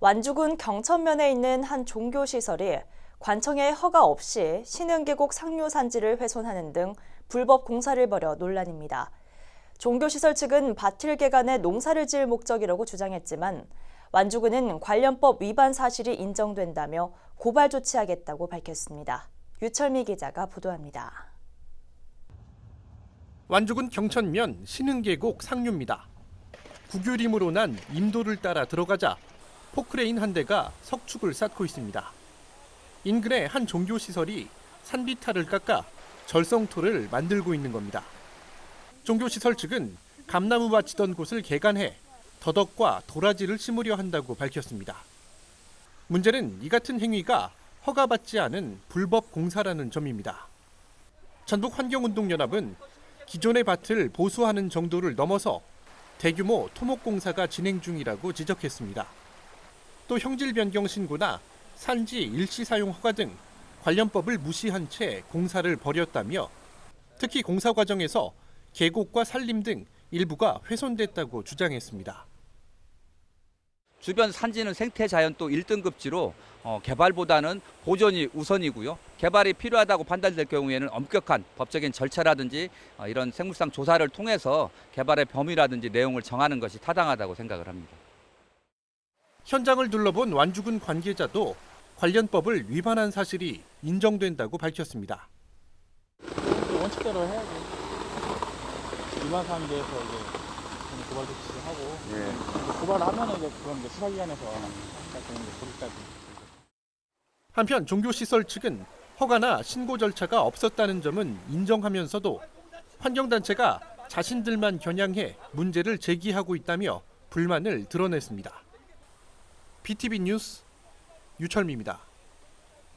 완주군 경천면에 있는 한 종교시설이 관청의 허가 없이 신흥계곡 상류 산지를 훼손하는 등 불법 공사를 벌여 논란입니다. 종교시설 측은 개간해 농사를 지을 목적이라고 주장했지만 완주군은 관련법 위반 사실이 인정된다며 고발 조치하겠다고 밝혔습니다. 유철미 기자가 보도합니다. 완주군 경천면 신흥계곡 상류입니다. 구규림으로 난 임도를 따라 들어가자 포크레인 한 대가 석축을 쌓고 있습니다. 인근의 한 종교시설이 산비탈을 깎아 절성토를 만들고 있는 겁니다. 종교시설 측은 감나무가 치던 곳을 개간해 더덕과 도라지를 심으려 한다고 밝혔습니다. 문제는 이 같은 행위가 허가받지 않은 불법 공사라는 점입니다. 전북환경운동연합은 기존의 밭을 보수하는 정도를 넘어서 대규모 토목 공사가 진행 중이라고 지적했습니다. 또 형질 변경 신고나 산지 일시 사용 허가 등 관련법을 무시한 채 공사를 벌였다며 특히 공사 과정에서 계곡과 산림 등 일부가 훼손됐다고 주장했습니다. 주변 산지는 생태 자연 또 1등급지로 어, 개발보다는 보존이 우선이고요. 개발이 필요하다고 판단될 경우에는 엄격한 법적인 절차라든지 어, 이런 생물상 조사를 통해서 개발의 범위라든지 내용을 정하는 것이 타당하다고 생각을 합니다. 현장을 둘러본 완주군 관계자도 관련법을 위반한 사실이 인정된다고 밝혔습니다. 그 원칙대로 해야지. 위반 사항에 대해서 이제 좀 고발 조치를 하고 이제 고발을 하면은 이제 그건 이제 수사기관에서 딱 되는 게 거기까지. 한편 종교시설 측은 허가나 신고 절차가 없었다는 점은 인정하면서도 환경단체가 자신들만 겨냥해 문제를 제기하고 있다며 불만을 드러냈습니다. BTV 뉴스 유철미입니다.